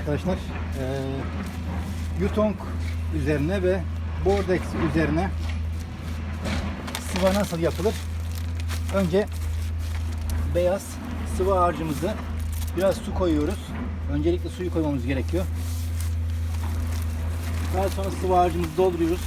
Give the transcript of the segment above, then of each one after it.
arkadaşlar. Ee, Yutong üzerine ve Bordex üzerine sıva nasıl yapılır? Önce beyaz sıvı harcımızı biraz su koyuyoruz. Öncelikle suyu koymamız gerekiyor. Daha sonra sıvı harcımızı dolduruyoruz.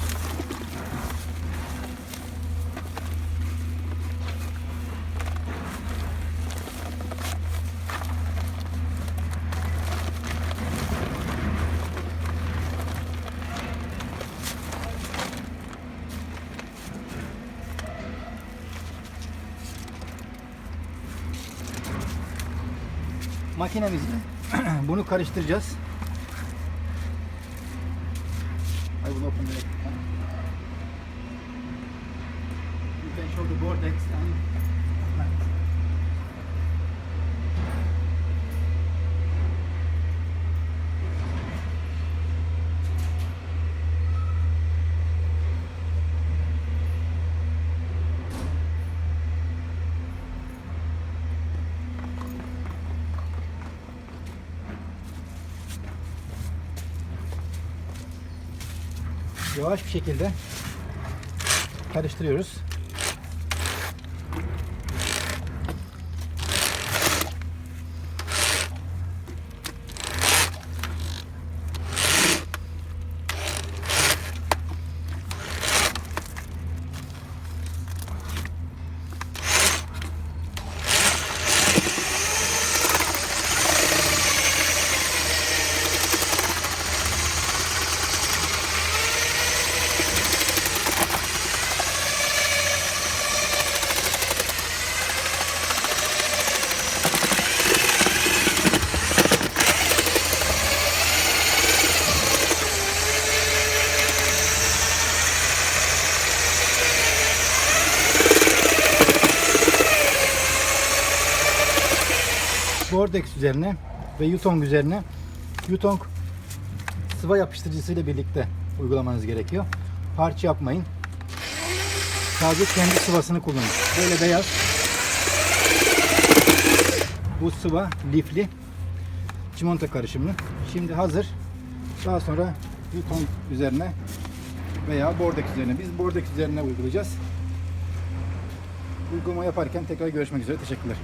Makinemizle bunu karıştıracağız. I will open the You can show the vortex and yavaş bir şekilde karıştırıyoruz. Vortex üzerine ve Yutong üzerine Yutong sıva yapıştırıcısıyla birlikte uygulamanız gerekiyor. Parça yapmayın. Sadece kendi sıvasını kullanın. Böyle beyaz. Bu sıva lifli çimento karışımlı. Şimdi hazır. Daha sonra Yutong üzerine veya Bordex üzerine. Biz Bordex üzerine uygulayacağız. Uygulama yaparken tekrar görüşmek üzere. Teşekkürler.